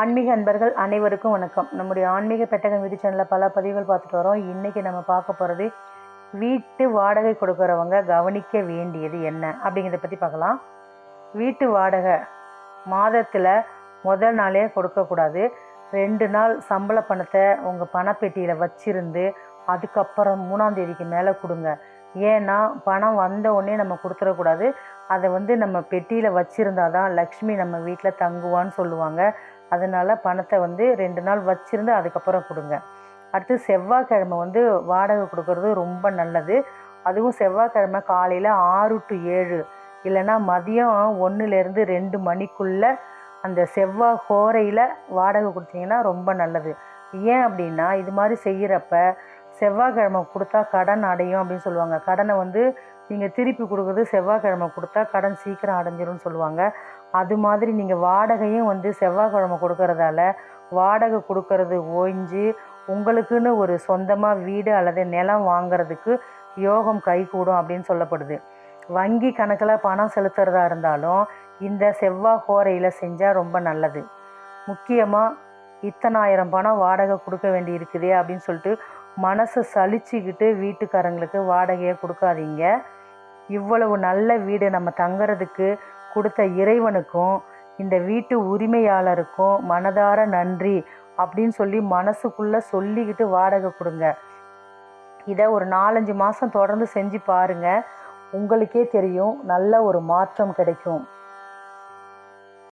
ஆன்மீக அன்பர்கள் அனைவருக்கும் வணக்கம். நம்முடைய ஆன்மீக பெட்டகம் வீடு சேனலில் பல பதிவுகள் பார்த்துட்டு வரோம். இன்றைக்கி நம்ம பார்க்க போகிறது வீட்டு வாடகை கொடுக்குறவங்க கவனிக்க வேண்டியது என்ன அப்படிங்கிறத பற்றி பார்க்கலாம். வீட்டு வாடகை மாதத்தில் முதல் நாளே கொடுக்கக்கூடாது. ரெண்டு நாள் சம்பள பணத்தை உங்கள் பணப்பெட்டியில் வச்சிருந்து அதுக்கப்புறம் மூணாம் தேதிக்கு மேலே கொடுங்க. ஏன்னா பணம் வந்த உடனே நம்ம கொடுத்துடக்கூடாது. அதை வந்து நம்ம பெட்டியில் வச்சுருந்தா தான் லக்ஷ்மி நம்ம வீட்டில் தங்குவான்னு சொல்லுவாங்க. அதனால் பணத்தை வந்து ரெண்டு நாள் வச்சுருந்து அதுக்கப்புறம் கொடுங்க. அடுத்து செவ்வாய்க்கிழமை வந்து வாடகை கொடுக்கறது ரொம்ப நல்லது. அதுவும் செவ்வாய்க்கிழமை காலையில் ஆறு டு ஏழு. இல்லைன்னா மதியம் ஒன்றுலேருந்து ரெண்டு மணிக்குள்ளே அந்த செவ்வாய் கோரையில் வாடகை கொடுத்தீங்கன்னா ரொம்ப நல்லது. ஏன் அப்படின்னா இது மாதிரி செய்கிறப்ப செவ்வாய்க்கிழமை கொடுத்தா கடன் அடையும் அப்படின்னு சொல்லுவாங்க. கடனை வந்து நீங்கள் திருப்பி கொடுக்குறது செவ்வாய்க்கிழமை கொடுத்தா கடன் சீக்கிரம் அடைஞ்சிரும்னு சொல்லுவாங்க. அது மாதிரி நீங்கள் வாடகையும் வந்து செவ்வாய்க்கிழமை கொடுக்கறதால வாடகை கொடுக்கறது ஓய்ஞ்சு உங்களுக்குன்னு ஒரு சொந்தமாக வீடு அல்லது நிலம் வாங்குறதுக்கு யோகம் கைகூடும் அப்படின்னு சொல்லப்படுது. வங்கி கணக்கில் பணம் செலுத்துறதா இருந்தாலும் இந்த செவ்வாய் கோரையில் செஞ்சால் ரொம்ப நல்லது. முக்கியமாக இத்தனாயிரம் பணம் வாடகை கொடுக்க வேண்டி இருக்குதே அப்படின்னு சொல்லிட்டு மனசை சலிச்சுக்கிட்டு வீட்டுக்காரங்களுக்கு வாடகையை கொடுக்காதீங்க. இவ்வளவு நல்ல வீடு நம்ம தங்குறதுக்கு கொடுத்த இறைவனுக்கும் இந்த வீட்டு உரிமையாளருக்கும் மனதார நன்றி அப்படின்னு சொல்லி மனசுக்குள்ளே சொல்லிக்கிட்டு வாடகை கொடுங்க. இதை ஒரு நாலஞ்சு மாதம் தொடர்ந்து செஞ்சு பாருங்கள் உங்களுக்கே தெரியும் நல்ல ஒரு மாற்றம் கிடைக்கும்.